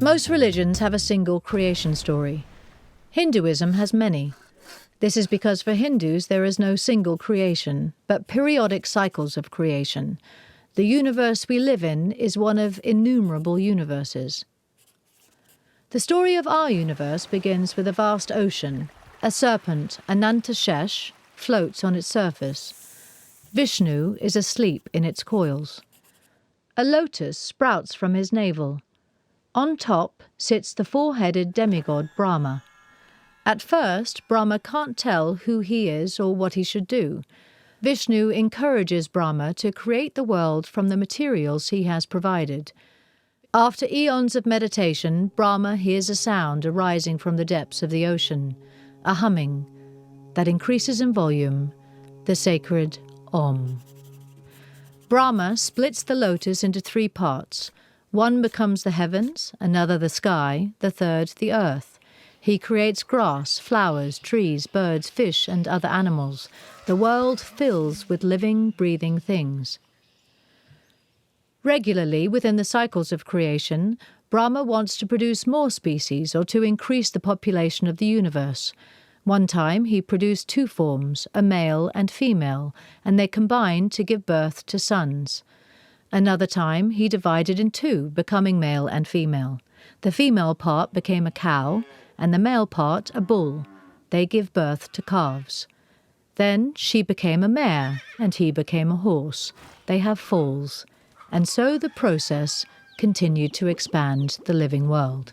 Most religions have a single creation story. Hinduism has many. This is because for Hindus there is no single creation, but periodic cycles of creation. The universe we live in is one of innumerable universes. The story of our universe begins with a vast ocean. A serpent, Anantashesh, floats on its surface. Vishnu is asleep in its coils. A lotus sprouts from his navel. On top sits the four headed demigod Brahma. At first, Brahma can't tell who he is or what he should do. Vishnu encourages Brahma to create the world from the materials he has provided. After eons of meditation, Brahma hears a sound arising from the depths of the ocean, a humming that increases in volume, the sacred Om. Brahma splits the lotus into three parts one becomes the heavens, another the sky, the third the earth. He creates grass, flowers, trees, birds, fish, and other animals. The world fills with living, breathing things. Regularly, within the cycles of creation, Brahma wants to produce more species or to increase the population of the universe. One time he produced two forms, a male and female, and they combined to give birth to sons. Another time he divided in two, becoming male and female. The female part became a cow, and the male part a bull. They give birth to calves. Then she became a mare, and he became a horse. They have foals. And so the process continued to expand the living world.